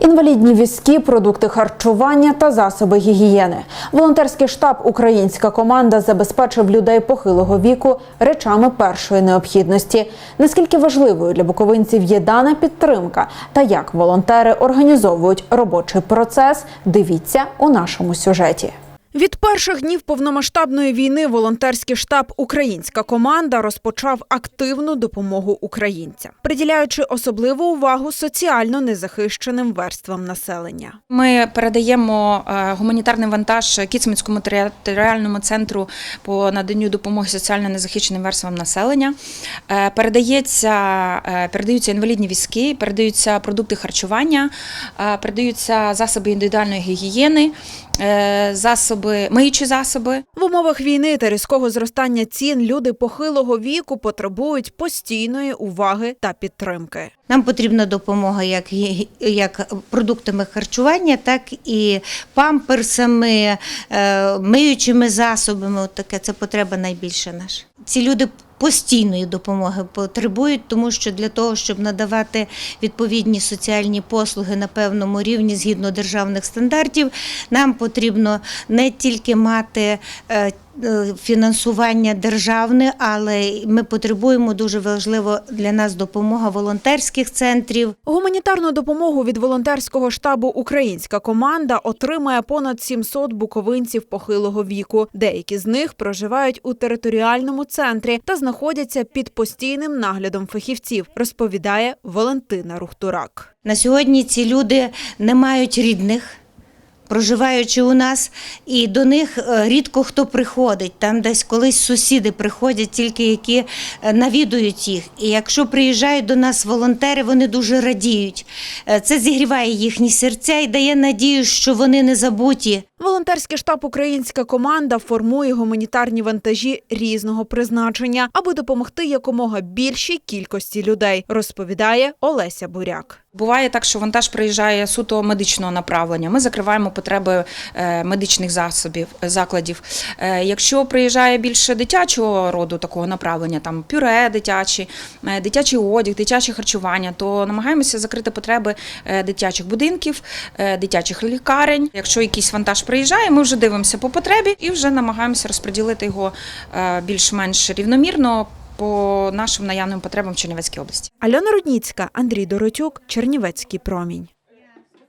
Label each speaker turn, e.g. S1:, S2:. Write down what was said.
S1: Інвалідні візки, продукти харчування та засоби гігієни. Волонтерський штаб Українська команда забезпечив людей похилого віку речами першої необхідності. Наскільки важливою для буковинців є дана підтримка та як волонтери організовують робочий процес, дивіться у нашому сюжеті. Від перших днів повномасштабної війни волонтерський штаб Українська команда розпочав активну допомогу українцям, приділяючи особливу увагу соціально незахищеним верствам населення.
S2: Ми передаємо е, гуманітарний вантаж Кіцманському територіальному центру по наданню допомоги соціально незахищеним верствам населення. Е, Передається, е, передаються інвалідні візки, передаються продукти харчування, передаються засоби індивідуальної гігієни, е, засоби, миючі засоби.
S1: В умовах війни та різкого зростання цін люди похилого віку потребують постійної уваги та підтримки.
S3: Нам потрібна допомога як, як продуктами харчування, так і памперсами, е, миючими засобами. От таке це потреба найбільша наша. Ці люди постійної допомоги потребують, тому що для того, щоб надавати відповідні соціальні послуги на певному рівні згідно державних стандартів, нам потрібно не тільки мати. Е, Фінансування державне, але ми потребуємо дуже важливо для нас допомога волонтерських центрів.
S1: Гуманітарну допомогу від волонтерського штабу Українська команда отримає понад 700 буковинців похилого віку. Деякі з них проживають у територіальному центрі та знаходяться під постійним наглядом фахівців, розповідає Валентина Рухтурак.
S3: На сьогодні ці люди не мають рідних. Проживаючи у нас, і до них е, рідко хто приходить. Там десь колись сусіди приходять, тільки які е, навідують їх. І якщо приїжджають до нас волонтери, вони дуже радіють. Е, Це зігріває їхні серця і дає надію, що вони не забуті.
S1: Волонтерський штаб Українська команда формує гуманітарні вантажі різного призначення, аби допомогти якомога більшій кількості людей, розповідає Олеся Буряк.
S2: Буває так, що вантаж приїжджає суто медичного направлення. Ми закриваємо потреби е, медичних засобів закладів. Е, Якщо приїжджає більше дитячого роду такого направлення, там пюре дитячі, е, дитячий одяг, дитяче харчування, то намагаємося закрити потреби дитячих будинків, дитячих лікарень. Якщо якийсь вантаж приїжджає, ми вже дивимося по потребі і вже намагаємося розподілити його е, більш-менш рівномірно по нашим наявним потребам в Чернівецькій області.
S1: Альона Рудніцька, Андрій Доротюк, Чернівецький промінь.